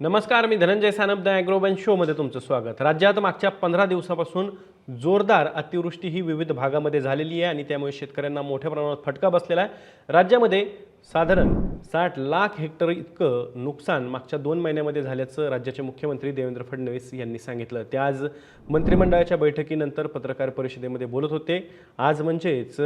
नमस्कार मी धनंजय सानप द ॲग्रोबन शोमध्ये तुमचं स्वागत. राज्यात मागच्या पंधरा दिवसापासून जोरदार अतिवृष्टी ही विविध भागामध्ये झालेली आहे आणि त्यामुळे शेतकऱ्यांना मोठ्या प्रमाणात फटका बसलेला आहे. राज्यामध्ये साधारण साठ लाख हेक्टर इतकं नुकसान मागच्या दोन महिन्यामध्ये झाल्याचं राज्याचे मुख्यमंत्री देवेंद्र फडणवीस यांनी सांगितलं. ते आज मंत्रिमंडळाच्या बैठकीनंतर पत्रकार परिषदेमध्ये बोलत होते. आज म्हणजेच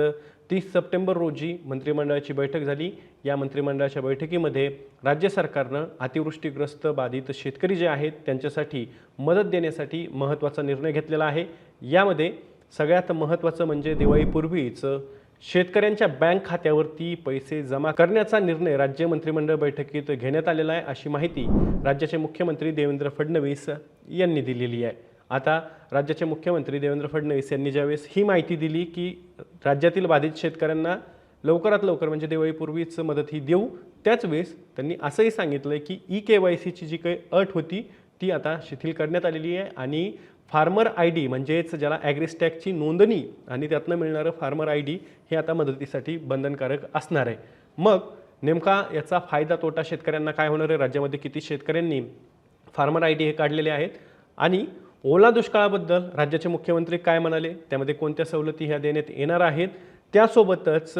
तीस सप्टेंबर रोजी मंत्रिमंडळाची बैठक झाली. या मंत्रिमंडळाच्या बैठकीमध्ये राज्य सरकारनं अतिवृष्टीग्रस्त बाधित शेतकरी जे आहेत त्यांच्यासाठी मदत देण्यासाठी महत्त्वाचा निर्णय घेतलेला आहे. यामध्ये सगळ्यात महत्त्वाचं म्हणजे दिवाळीपूर्वीच शेतकऱ्यांच्या बँक खात्यावरती पैसे जमा करण्याचा निर्णय राज्य मंत्रिमंडळ बैठकीत घेण्यात आलेला आहे अशी माहिती राज्याचे मुख्यमंत्री देवेंद्र फडणवीस यांनी दिलेली आहे. आता राज्याचे मुख्यमंत्री देवेंद्र फडणवीस यांनी ज्यावेळेस ही माहिती दिली की राज्यातील बाधित शेतकऱ्यांना लवकरात लवकर म्हणजे दिवाळीपूर्वीच मदत ही देऊ त्याच वेळेस त्यांनी असंही सांगितलं की ई के वाय सीची जी काही अट होती ती आता शिथिल करण्यात आलेली आहे आणि फार्मर आय डी म्हणजेच ज्याला ॲग्रिस्टॅकची नोंदणी आणि त्यातनं मिळणारं फार्मर आय डी हे आता मदतीसाठी बंधनकारक असणार आहे. मग नेमका याचा फायदा तोटा शेतकऱ्यांना काय होणार आहे? राज्यामध्ये किती शेतकऱ्यांनी फार्मर आय डी हे काढलेले आहेत? आणि ओला दुष्काळाबद्दल राज्याचे मुख्यमंत्री काय म्हणाले? त्यामध्ये कोणत्या सवलती ह्या देण्यात येणार आहेत? त्यासोबतच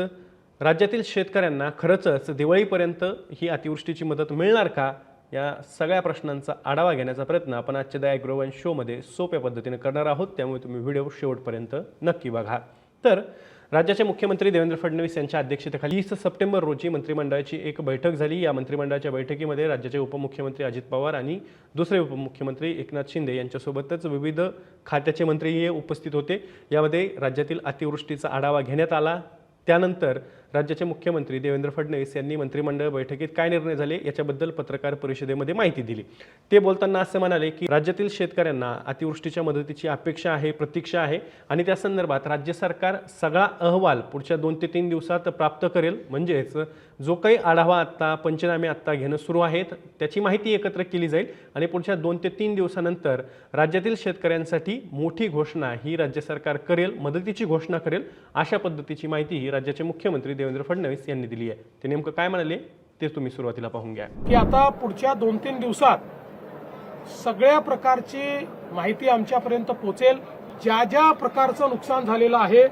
राज्यातील शेतकऱ्यांना खरंच दिवाळीपर्यंत ही अतिवृष्टीची मदत मिळणार का? या सगळ्या प्रश्नांचा आढावा घेण्याचा प्रयत्न आपण आजच्या द ॲग्रोवन शोमध्ये सोप्या पद्धतीने करणार आहोत. त्यामुळे तुम्ही व्हिडिओ शेवटपर्यंत नक्की बघा. तर राज्याचे मुख्यमंत्री देवेंद्र फडणवीस यांच्या अध्यक्षतेखाली वीस सप्टेंबर रोजी मंत्रिमंडळाची एक बैठक झाली. या मंत्रिमंडळाच्या बैठकीमध्ये राज्याचे उपमुख्यमंत्री अजित पवार आणि दुसरे उपमुख्यमंत्री एकनाथ शिंदे यांच्यासोबतच विविध खात्याचे मंत्रीही उपस्थित होते. यामध्ये राज्यातील अतिवृष्टीचा आढावा घेण्यात आला. त्यानंतर राज्याचे मुख्यमंत्री देवेंद्र फडणवीस यांनी मंत्रिमंडळ बैठकीत काय निर्णय झाले याच्याबद्दल पत्रकार परिषदेमध्ये माहिती दिली. ते बोलताना असं म्हणाले की राज्यातील शेतकऱ्यांना अतिवृष्टीच्या मदतीची अपेक्षा आहे प्रतीक्षा आहे आणि त्या संदर्भात राज्य सरकार सगळा अहवाल पुढच्या दोन ते तीन दिवसात प्राप्त करेल. म्हणजेच जो काही आढावा आत्ता पंचनामे आत्ता घेणं सुरू आहेत त्याची माहिती एकत्र केली जाईल आणि पुढच्या दोन ते तीन दिवसानंतर राज्यातील शेतकऱ्यांसाठी मोठी घोषणा ही राज्य सरकार करेल मदतीची घोषणा करेल अशा पद्धतीची माहिती ही राज्याचे मुख्यमंत्री देवेंद्र फडणवीस यांनी दिली आहे. ते नेमकं काय म्हणाले ते तुम्ही सुरुवातीला पाहून घ्या. की आता पुढच्या दोन तीन दिवसात सगळ्या प्रकारची माहिती आमच्यापर्यंत पोहोचेल. ज्या ज्या प्रकारचं नुकसान झालेलं आहे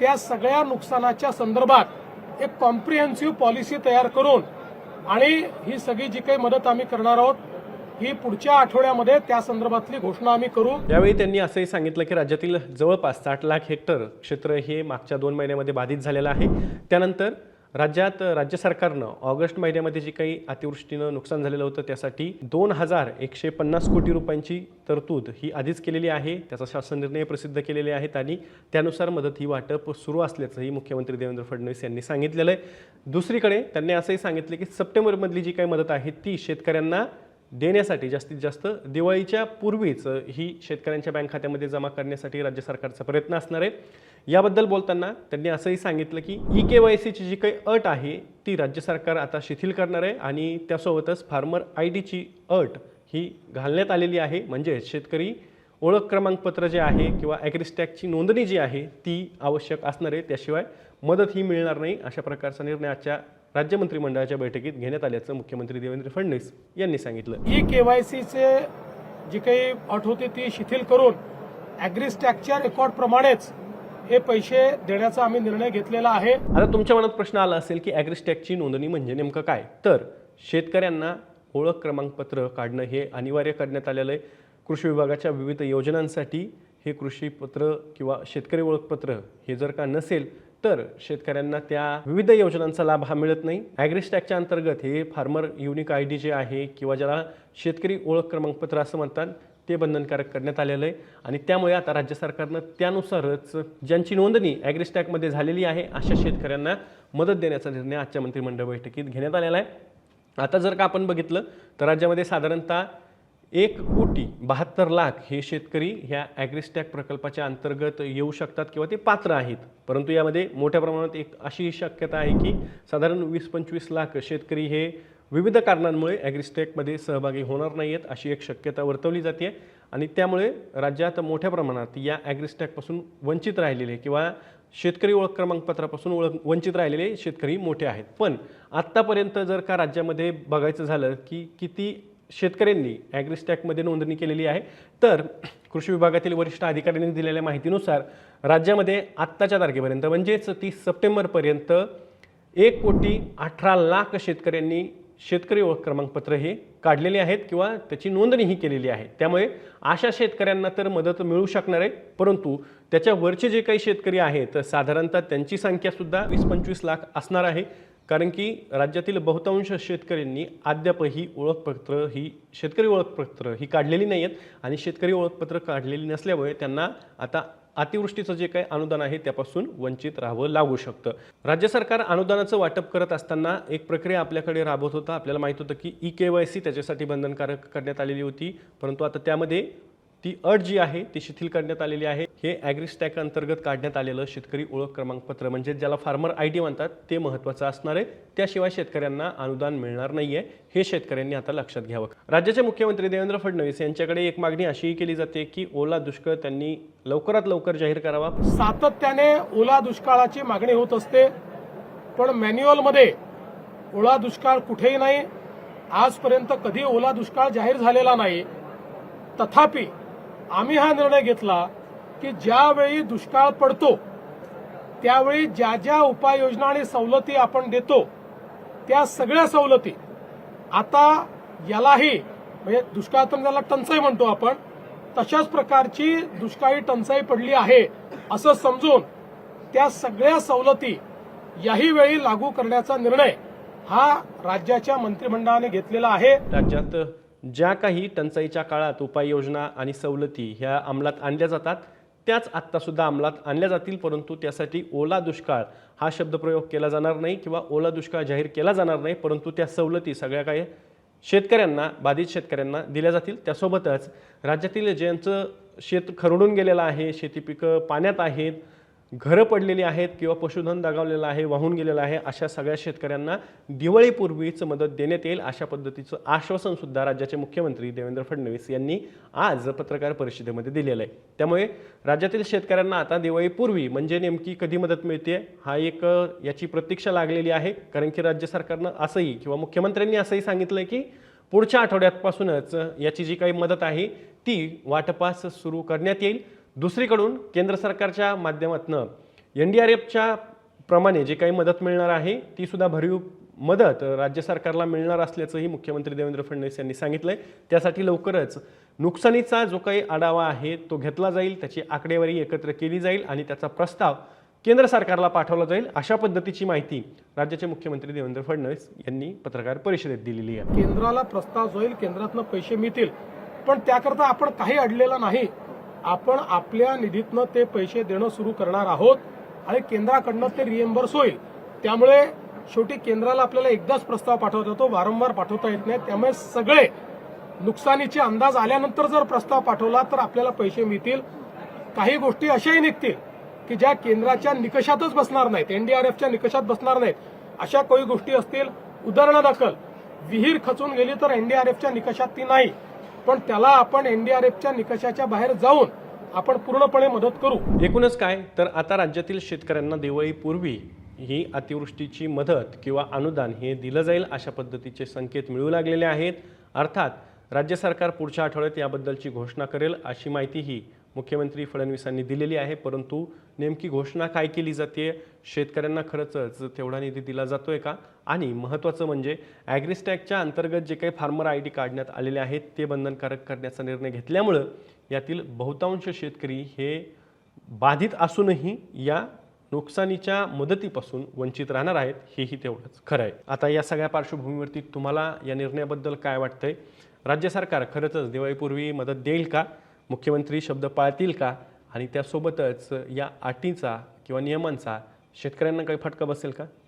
त्या सगळ्या नुकसानाच्या संदर्भात एक कॉम्प्रिहेन्सिव्ह पॉलिसी तयार करून आणि ही सगळी जी काही मदत आम्ही करणार आहोत ही पुढच्या आठवड्यामध्ये त्या संदर्भातली घोषणा आम्ही करू. यावेळी त्यांनी असंही सांगितलं की राज्यातील जवळपास साठ लाख हेक्टर क्षेत्र हे मागच्या दोन महिन्यामध्ये बाधित झालेलं आहे. त्यानंतर राज्यात राज्य सरकारनं ऑगस्ट महिन्यामध्ये जे काही अतिवृष्टीनं नुकसान झालेलं होतं त्यासाठी दोन हजार एकशे पन्नास कोटी रुपयांची तरतूद ही आधीच केलेली आहे. त्याचा शासन निर्णय प्रसिद्ध केलेले आहेत आणि त्यानुसार मदत ही वाटप सुरू असल्याचंही मुख्यमंत्री देवेंद्र फडणवीस यांनी सांगितलेलं आहे. दुसरीकडे त्यांनी असंही सांगितलं की सप्टेंबरमधली जी काही मदत आहे ती शेतकऱ्यांना देण्यासाठी जास्तीत जास्त दिवाळीच्या पूर्वीच ही शेतकऱ्यांच्या बँक खात्यामध्ये जमा करण्यासाठी राज्य सरकारचा प्रयत्न असणार आहे. याबद्दल बोलताना त्यांनी असंही सांगितलं की ई के वाय सीची जी काही अट आहे ती राज्य सरकार आता शिथिल करणार आहे आणि त्यासोबतच फार्मर आय डीची अट ही घालण्यात आलेली आहे. म्हणजे शेतकरी ओळख क्रमांकपत्र जे आहे किंवा ॲग्रिस्टॅकची नोंदणी जी आहे ती आवश्यक असणार आहे. त्याशिवाय मदत ही मिळणार नाही अशा प्रकारचा निर्णय आजच्या राज्य मंत्रिमंडळाच्या बैठकीत घेण्यात आल्याचं मुख्यमंत्री देवेंद्र फडणवीस यांनी सांगितलं. ई केवायसीचे जी काही अट होती ती शिथिल करून ॲग्रिस्टॅकच्या रेकॉर्ड प्रमाणेच हे पैसे देण्याचा आम्ही निर्णय घेतलेला आहे. आता तुमच्या मनात प्रश्न आला असेल की ॲग्रिस्टॅकची नोंदणी म्हणजे नेमकं काय? तर शेतकऱ्यांना ओळख क्रमांकपत्र काढणं हे अनिवार्य करण्यात आलेलं आहे. कृषी विभागाच्या विविध योजनांसाठी हे कृषीपत्र किंवा शेतकरी ओळखपत्र हे जर का नसेल तर शेतकऱ्यांना त्या विविध योजनांचा लाभ हा मिळत नाही. ॲग्रिस्टॅकच्या अंतर्गत हे farmer unique I D J आहे किंवा ज्याला शेतकरी ओळख क्रमांकपत्र असं म्हणतात ते बंधनकारक करण्यात आलेलं आहे. आणि त्यामुळे आता राज्य सरकारनं त्यानुसारच ज्यांची नोंदणी ॲग्रिस्टॅकमध्ये झालेली आहे अशा शेतकऱ्यांना मदत देण्याचा निर्णय आजच्या मंत्रिमंडळ बैठकीत घेण्यात आलेला आहे. आता जर का आपण बघितलं तर राज्यामध्ये साधारणतः एक कोटी बहात्तर लाख हे शेतकरी ह्या ॲग्रिस्टॅक प्रकल्पाच्या अंतर्गत येऊ शकतात किंवा ते पात्र आहेत. परंतु यामध्ये मोठ्या प्रमाणात एक अशी शक्यता आहे की साधारण वीस पंचवीस लाख शेतकरी हे विविध कारणांमुळे ॲग्रिस्टॅकमध्ये सहभागी होणार नाही आहेत अशी एक शक्यता वर्तवली जाते आणि त्यामुळे राज्यात मोठ्या प्रमाणात या ॲग्रिस्टॅकपासून वंचित राहिलेले किंवा शेतकरी ओळख क्रमांकपत्रापासून ओळख वंचित राहिलेले शेतकरी मोठे आहेत. पण आत्तापर्यंत जर का राज्यामध्ये बघायचं झालं की किती शेतकऱ्यांनी ॲग्रिस्टॅकमध्ये नोंदणी केलेली आहे. तर कृषी विभागातील वरिष्ठ अधिकाऱ्यांनी दिलेल्या माहितीनुसार राज्यामध्ये आत्ताच्या तारखेपर्यंत म्हणजेच तीस सप्टेंबरपर्यंत एक कोटी अठरा लाख शेतकऱ्यांनी शेतकरी ओळख क्रमांकपत्र हे काढलेले आहेत किंवा त्याची नोंदणीही केलेली आहे. त्यामुळे अशा शेतकऱ्यांना तर मदत मिळू शकणार आहे परंतु त्याच्यावरचे जे काही शेतकरी आहेत साधारणतः त्यांची संख्यासुद्धा वीस पंचवीस लाख असणार आहे. कारण की राज्यातील बहुतांश शेतकऱ्यांनी अद्यापही ओळखपत्र ही शेतकरी ओळखपत्र ही काढलेली नाही आहेत आणि शेतकरी ओळखपत्र काढलेली नसल्यामुळे त्यांना आता अतिवृष्टीचं जे काही अनुदान आहे त्यापासून वंचित राहावं लागू शकतं. राज्य सरकार अनुदानाचं वाटप करत असताना एक प्रक्रिया आपल्याकडे राबवत होता. आपल्याला माहीत होतं की ई के वाय सी त्याच्यासाठी बंधनकारक करण्यात आलेली होती. परंतु आता त्यामध्ये ती अट जी आहे ती शिथिल करण्यात आलेली आहे. हे ॲग्रिस्टॅक अंतर्गत काढण्यात आलेलं शेतकरी ओळख क्रमांकपत्र म्हणजे ज्याला फार्मर आय डी म्हणतात ते महत्त्वाचं असणार आहे. त्याशिवाय शेतकऱ्यांना अनुदान मिळणार नाही आहे हे शेतकऱ्यांनी आता लक्षात घ्यावं. राज्याचे मुख्यमंत्री देवेंद्र फडणवीस यांच्याकडे एक मागणी अशीही केली जाते की ओला दुष्काळ त्यांनी लवकरात लवकर जाहीर करावा. सातत्याने ओला दुष्काळाची मागणी होत असते पण मॅन्युअलमध्ये ओला दुष्काळ कुठेही नाही आजपर्यंत कधी ओला दुष्काळ जाहीर झालेला नाही. तथापि आम्ही हा निर्णय घेतला की ज्यावेळी दुष्काळ पडतो त्यावेळी ज्या ज्या उपाययोजना आणि सवलती आपण देतो त्या सगळ्या सवलती आता यालाही म्हणजे दुष्काळातून ज्याला त्याला टंचाई म्हणतो आपण तशाच प्रकारची दुष्काळी टंचाई पडली आहे असं समजून त्या सगळ्या सवलती याही वेळी लागू करण्याचा निर्णय हा राज्याच्या मंत्रिमंडळाने घेतलेला आहे. राज्यात ज्या काही टंचाईच्या काळात उपाययोजना आणि सवलती ह्या अंमलात आणल्या जातात त्याच आत्तासुद्धा अंमलात आणल्या जातील परंतु त्यासाठी ओला दुष्काळ हा शब्दप्रयोग केला जाणार नाही किंवा ओला दुष्काळ जाहीर केला जाणार नाही परंतु त्या सवलती सगळ्या काही शेतकऱ्यांना बाधित शेतकऱ्यांना दिल्या जातील. त्यासोबतच राज्यातील ज्यांचं शेत खरडून गेलेलं आहे शेती पिकं पाण्यात आहेत घरं पडलेली आहेत किंवा पशुधन दगावलेलं आहे वाहून गेलेलं आहे अशा सगळ्या शेतकऱ्यांना दिवाळीपूर्वीच मदत देण्यात येईल अशा पद्धतीचं आश्वासन सुद्धा राज्याचे मुख्यमंत्री देवेंद्र फडणवीस यांनी आज पत्रकार परिषदेमध्ये दिलेलं आहे. त्यामुळे राज्यातील शेतकऱ्यांना आता दिवाळीपूर्वी म्हणजे नेमकी कधी मदत मिळते हा एक याची प्रतीक्षा लागलेली आहे. कारण की राज्य सरकारनं असंही किंवा मुख्यमंत्र्यांनी असंही सांगितलं की पुढच्या आठवड्यापासूनच याची जी काही मदत आहे ती वाटपास सुरू करण्यात येईल. दुसरीकडून केंद्र सरकारच्या माध्यमातून एन डी आर एफच्या प्रमाणे जे काही मदत मिळणार आहे ती सुद्धा भरीव मदत राज्य सरकारला मिळणार असल्याचंही मुख्यमंत्री देवेंद्र फडणवीस यांनी सांगितलं आहे त्यासाठी लवकरच नुकसानीचा जो काही आढावा आहे तो घेतला जाईल त्याची आकडेवारी एकत्र केली जाईल आणि त्याचा प्रस्ताव केंद्र सरकारला पाठवला जाईल अशा पद्धतीची माहिती राज्याचे मुख्यमंत्री देवेंद्र फडणवीस यांनी पत्रकार परिषदेत दिलेली आहे. केंद्राला प्रस्ताव होईल केंद्रातनं पैसे मिळतील पण त्याकरता आपण काही अडलेलं नाही. आपण आपल्या निधीतनं ते पैसे देणं सुरू करणार आहोत आणि केंद्राकडनं ते रिएम्बर्स होईल. त्यामुळे शेवटी केंद्राला आपल्याला एकदाच प्रस्ताव पाठवता येतो वारंवार पाठवता येत नाही. त्यामुळे सगळे नुकसानीचे अंदाज आल्यानंतर जर प्रस्ताव पाठवला तर आपल्याला पैसे मिळतील. काही गोष्टी अशाही निघतील की ज्या केंद्राच्या निकषातच बसणार नाहीत एनडीआरएफच्या निकषात बसणार नाहीत. अशा काही गोष्टी असतील. उदाहरणादाखल विहीर खचून गेली तर एनडीआरएफच्या निकषात ती नाही. पण त्याला आपण एनडीआरएफच्या निकषाच्या बाहेर जाऊन आपण पूर्णपणे मदत करू. एकूणच काय? तर आता राज्यातील शेतकऱ्यांना दिवाळीपूर्वी ही अतिवृष्टीची मदत किंवा अनुदान हे दिलं जाईल अशा पद्धतीचे संकेत मिळू लागलेले आहेत. अर्थात राज्य सरकार पुढच्या आठवड्यात याबद्दलची घोषणा करेल अशी माहितीही मुख्यमंत्री फडणवीसांनी दिलेली आहे. परंतु नेमकी घोषणा काय केली जाते? शेतकऱ्यांना खरंच तेवढा निधी दिला जातोय का? आणि महत्त्वाचं म्हणजे ॲग्रिस्टॅकच्या अंतर्गत जे काही फार्मर आय डी काढण्यात आलेले आहेत ते बंधनकारक करण्याचा निर्णय घेतल्यामुळं यातील बहुतांश शेतकरी हे बाधित असूनही या नुकसानीच्या मदतीपासून वंचित राहणार आहेत हेही तेवढंच. खरं आहे आता या सगळ्या पार्श्वभूमीवरती तुम्हाला या निर्णयाबद्दल काय वाटतंय? राज्य सरकार खरंच दिवाळीपूर्वी मदत देईल का? मुख्यमंत्री शब्द पाळतील का? आणि त्यासोबतच या अटीचा किंवा नियमांचा शेतकऱ्यांना काही फटका बसेल का?